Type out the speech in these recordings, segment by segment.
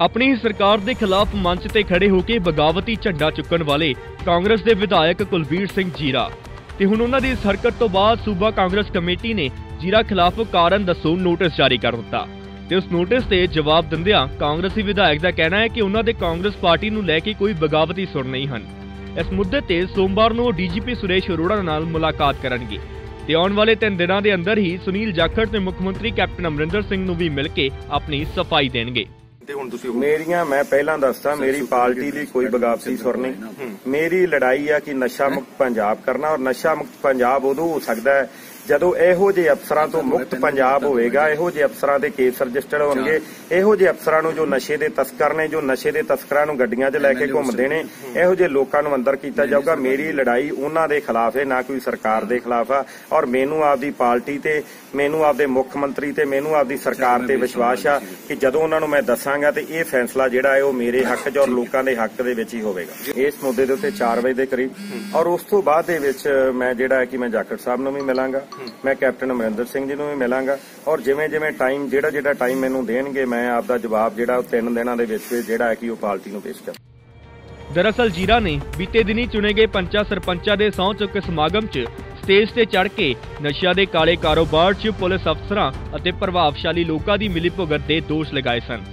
ਆਪਣੀ ਸਰਕਾਰ ਦੇ ਖਿਲਾਫ ਮੰਚ ਤੇ ਖੜੇ ਹੋ ਕੇ ਬਗਾਵਤੀ ਝੰਡਾ ਚੁੱਕਣ ਵਾਲੇ ਕਾਂਗਰਸ ਦੇ ਵਿਧਾਇਕ ਕੁਲਬੀਰ ਸਿੰਘ ਜੀਰਾ। ਤੇ ਹੁਣ ਉਹਨਾਂ ਦੀ ਇਸ ਹਰਕਤ ਤੋਂ ਬਾਅਦ ਸੂਬਾ ਕਾਂਗਰਸ ਕਮੇਟੀ ਨੇ ਜੀਰਾ ਖਿਲਾਫ ਕਾਰਨ ਦੱਸੋ ਨੋਟਿਸ ਜਾਰੀ ਕਰ ਦਿੱਤਾ। ਤੇ ਉਸ ਨੋਟਿਸ ਤੇ ਜਵਾਬ ਦਿੰਦਿਆਂ ਕਾਂਗਰਸੀ ਵਿਧਾਇਕ ਦਾ ਕਹਿਣਾ ਹੈ ਕਿ ਉਹਨਾਂ ਦੇ ਕਾਂਗਰਸ ਪਾਰਟੀ ਨੂੰ ਲੈ ਕੇ ਕੋਈ ਬਗਾਵਤੀ ਸੁਰ ਨਹੀਂ ਹਨ। ਇਸ ਮੁੱਦੇ ਤੇ ਸੋਮਵਾਰ ਨੂੰ ਡੀਜੀਪੀ ਸੁਰੇਸ਼ ਅਰੋੜਾ ਨਾਲ ਮੁਲਾਕਾਤ ਕਰਨਗੇ। ਤੇ ਆਉਣ ਵਾਲੇ 3 ਦਿਨਾਂ ਦੇ ਅੰਦਰ ਹੀ ਸੁਨੀਲ ਜਾਖੜ ਤੇ ਮੁੱਖ ਮੰਤਰੀ ਕੈਪਟਨ ਅਮਰਿੰਦਰ ਸਿੰਘ ਨੂੰ ਵੀ ਮਿਲ ਕੇ ਆਪਣੀ ਸਫ਼ਾਈ ਦੇਣਗੇ। ਤੇ ਹੁਣ ਤੁਸੀਂ ਮੇਰੀਆਂ ਮੈਂ ਪਹਿਲਾਂ ਦੱਸਦਾ ਮੇਰੀ ਪਾਰਟੀ ਲਈ ਕੋਈ ਬਗਾਵਤੀ ਸੁਰ ਨਹੀਂ। ਮੇਰੀ ਲੜਾਈ ਆ ਕਿ ਨਸ਼ਾ ਮੁਕਤ ਪੰਜਾਬ ਕਰਨਾ ਔਰ ਨਸ਼ਾ ਮੁਕਤ ਪੰਜਾਬ ਉਦੋਂ ਹੋ ਸਕਦਾ ਹੈ ਜਦੋਂ ਇਹੋ ਜਿਹੇ ਅਫਸਰਾਂ ਤੋਂ ਮੁਕਤ ਪੰਜਾਬ ਹੋਵੇਗਾ ਇਹੋ ਜਿਹੇ ਅਫਸਰਾਂ ਦੇ ਕੇਸ ਰਜਿਸਟਰਡ ਹੋਣਗੇ ਇਹੋ ਜਿਹੇ ਅਫਸਰਾਂ ਨੂੰ ਜੋ ਨਸ਼ੇ ਦੇ ਤਸਕਰ ਨੇ ਜੋ ਨਸ਼ੇ ਦੇ ਤਸਕਰਾਂ ਨੂੰ ਗੱਡੀਆਂ 'ਚ ਲੈ ਕੇ ਘੁੰਮਦੇ ਨੇ ਇਹੋ ਜਿਹੇ ਲੋਕਾਂ ਨੂੰ ਅੰਦਰ ਕੀਤਾ ਜਾਊਗਾ। ਮੇਰੀ ਲੜਾਈ ਉਹਨਾਂ ਦੇ ਖਿਲਾਫ ਹੈ ਨਾ ਕੋਈ ਸਰਕਾਰ ਦੇ ਖਿਲਾਫ ਆ। ਔਰ ਮੈਨੂੰ ਆਪਦੀ ਪਾਰਟੀ ਤੇ ਮੈਨੂੰ ਆਪਦੇ ਮੁੱਖ ਮੰਤਰੀ ਤੇ ਮੈਨੂੰ ਆਪਦੀ ਸਰਕਾਰ ਤੇ ਵਿਸ਼ਵਾਸ ਆ ਕਿ ਜਦੋਂ ਉਹਨਾਂ ਨੂੰ ਮੈਂ ਦੱਸਾਂਗਾ ਤੇ ਇਹ ਫੈਸਲਾ ਜਿਹੜਾ ਹੈ ਉਹ ਮੇਰੇ ਹੱਕ 'ਚ ਔਰ ਲੋਕਾਂ ਦੇ ਹੱਕ ਦੇ ਵਿੱਚ ਹੀ ਹੋਵੇਗਾ। ਇਸ ਮੁੱਦੇ ਦੇ ਉੱਤੇ 4 ਵਜੇ ਦੇ ਕਰੀਬ ਔਰ ਉਸ ਤੋਂ ਬਾਅਦ ਦੇ ਵਿੱਚ ਮੈਂ ਜਿਹੜਾ ਹੈ ਕਿ ਮੈਂ ਜਾਖੜ ਸਾਹਿਬ ਨੂੰ ਵੀ ਮਿਲਾਂਗਾ। ਮੈਂ ਕੈਪਟਨ ਅਮਰਿੰਦਰ ਸਿੰਘ ਜੀ ਨੂੰ ਵੀ ਮਿਲਾਂਗਾ। ਔਰ ਜਿਵੇਂ ਜਿਵੇਂ ਟਾਈਮ ਜਿਹੜਾ ਜਿਹੜਾ ਟਾਈਮ ਮੈਨੂੰ ਦੇਣਗੇ, ਮੈਂ ਆਪਦਾ ਜਵਾਬ ਜਿਹੜਾ ਉਹ ਤਿੰਨ ਦਿਨਾਂ ਦੇ ਵਿੱਚ ਜਿਹੜਾ ਹੈ ਕਿ ਉਹ ਪਾਰਟੀ ਨੂੰ ਪੇਸ਼ ਕਰ। ਦਰਅਸਲ ਜੀਰਾ ਨੇ ਬੀਤੇ ਦਿਨੀ ਚੁਣੇ ਗਏ ਪੰਚਾਂ ਸਰਪੰਚਾਂ ਦੇ ਸਹੁੰ ਚੁੱਕ ਸਮਾਗਮ 'ਚ ਸਟੇਜ ਤੇ ਚੜ ਕੇ ਨਸ਼ਿਆਂ ਦੇ ਕਾਲੇ ਕਾਰੋਬਾਰ 'ਚ ਪੁਲਿਸ ਅਫਸਰਾਂ ਅਤੇ ਪ੍ਰਭਾਵਸ਼ਾਲੀ ਲੋਕਾਂ ਦੀ ਮਿਲੀਭੁਗਤ ਦੇ ਦੋਸ਼ ਲਗਾਏ ਸਨ।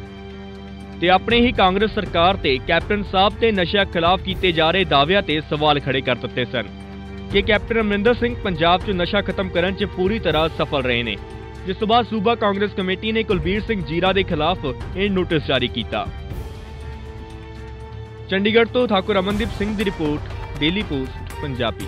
ਤੇ ਆਪਣੇ ਹੀ ਕਾਂਗਰਸ ਸਰਕਾਰ ਤੇ ਕੈਪਟਨ ਸਾਹਿਬ ਤੇ ਨਸ਼ਿਆਂ ਖਿਲਾਫ ਕੀਤੇ ਜਾ ਰਹੇ ਦਾਅਵਿਆਂ ਤੇ ਸਵਾਲ ਖੜੇ ਕਰ ਦਿੱਤੇ ਸਨ। ਕਿ ਕੈਪਟਨ ਅਮਰਿੰਦਰ ਸਿੰਘ ਪੰਜਾਬ 'ਚ ਨਸ਼ਾ ਖਤਮ ਕਰਨ 'ਚ ਪੂਰੀ ਤਰ੍ਹਾਂ ਸਫਲ ਰਹੇ ਨੇ। ਜਿਸ ਤੋਂ ਬਾਅਦ ਸੂਬਾ ਕਾਂਗਰਸ ਕਮੇਟੀ ਨੇ ਕੁਲਬੀਰ ਸਿੰਘ ਜੀਰਾ ਦੇ ਖਿਲਾਫ ਇਹ ਨੋਟਿਸ ਜਾਰੀ ਕੀਤਾ। ਚੰਡੀਗੜ੍ਹ ਤੋਂ ਠਾਕੁਰ ਅਮਨਦੀਪ ਸਿੰਘ ਦੀ ਰਿਪੋਰਟ ਡੇਲੀ ਪੋਸਟ ਪੰਜਾਬੀ।